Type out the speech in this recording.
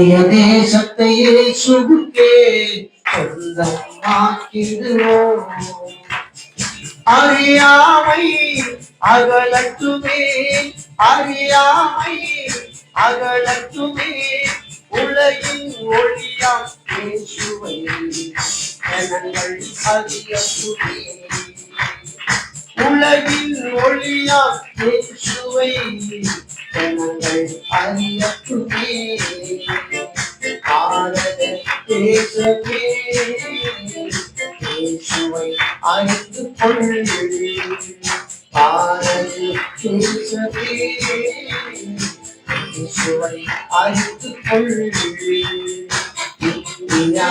இந்திய தேசத்தை இயேசுவுக்கே சொந்தமாக்கிடுவோம் அறியாமை அகலத்துமே. அறியாமை அகலத்துமே. உலகின் ஒளியாம் பேசுவை ஜனங்கள் அறியட்டுமே உலகின் ஒளியாம் பேசுவை ஜனங்கள் அறியட்டுமே பாரத தேசமே இயேசுவை அறிந்து கொள் பாரத தேசமே இயேசுவை அறிந்து இந்தியா